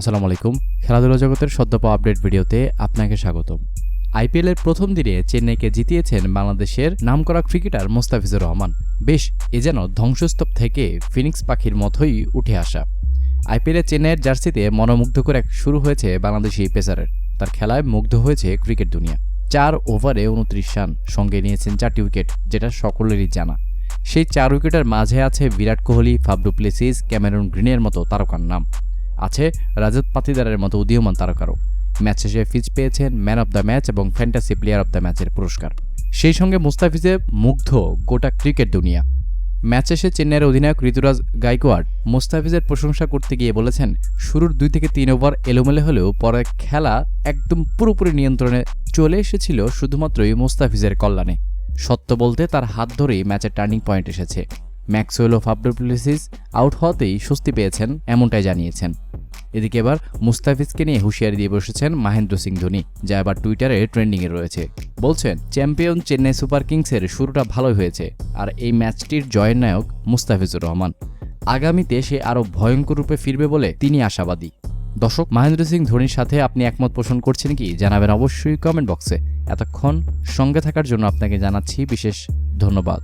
আসসালামু আলাইকুম। খেলাধুলা জগতের সদ্যপ আপডেট ভিডিওতে আপনাকে স্বাগতম। আইপিএলের প্রথম দিনে চেন্নাইকে জিতিয়েছেন বাংলাদেশের নামকরা ক্রিকেটার মোস্তাফিজুর রহমান। বেশ, এ যেন ধ্বংসস্তূপ থেকে ফিনিক্স পাখির মতোই উঠে আসা। আইপিএলে চেন্নাইয়ের জার্সিতে মনোমুগ্ধকর এক শুরু হয়েছে বাংলাদেশি পেসারের। তার খেলায় মুগ্ধ হয়েছে ক্রিকেট দুনিয়া। চার ওভারে উনত্রিশ রান সঙ্গে নিয়েছেন চারটি উইকেট, যেটা সকলেরই জানা। সেই চার উইকেটের মাঝে আছে Virat Kohli Faf du Plessis, Cameron গ্রিনের মতো তারকার নাম। আছে রাজত পাতিদারের মতো উদীয়মান তারকারও। ম্যাচ শেষে ফিজ পেয়েছেন ম্যান অব দ্য ম্যাচ এবং ফ্যান্টাসি প্লেয়ার অব দ্য ম্যাচের পুরস্কার। সেই সঙ্গে মুস্তাফিজে মুগ্ধ গোটা ক্রিকেট দুনিয়া। ম্যাচ শেষে চেন্নাইয়ের অধিনায়ক ঋতুরাজ গাইকোয়াড মুস্তাফিজের প্রশংসা করতে গিয়ে বলেছেন, শুরুর দুই থেকে তিন ওভার এলোমেলো হলেও পরে খেলা একদম পুরোপুরি নিয়ন্ত্রণে চলে এসেছিল শুধুমাত্রই মুস্তাফিজের কল্যাণে। সত্য বলতে তার হাত ধরেই ম্যাচের টার্নিং পয়েন্ট এসেছে। ম্যাক্সওয়েল ও ফাবডোপ্লিসিস আউট হওয়াতেই স্বস্তি পেয়েছেন, এমনটাই জানিয়েছেন। এদিকে এবার মুস্তাফিজকে নিয়ে হুঁশিয়ারি দিয়ে বসেছেন মহেন্দ্র সিং ধোনি, যা এবার টুইটারে ট্রেন্ডিংয়ে রয়েছে। বলছেন চ্যাম্পিয়ন চেন্নাই সুপার কিংসের শুরুটা ভালোই হয়েছে, আর এই ম্যাচটির জয়ের নায়ক মুস্তাফিজুর রহমান। আগামীতে সে আরও ভয়ঙ্কর রূপে ফিরবে বলে তিনি আশাবাদী। দর্শক, মহেন্দ্র সিং ধোনির সাথে আপনি একমত পোষণ করছেন কি? জানাবেন অবশ্যই কমেন্ট বক্সে এতক্ষণ সঙ্গে থাকার জন্য আপনাকে জানাচ্ছি বিশেষ ধন্যবাদ।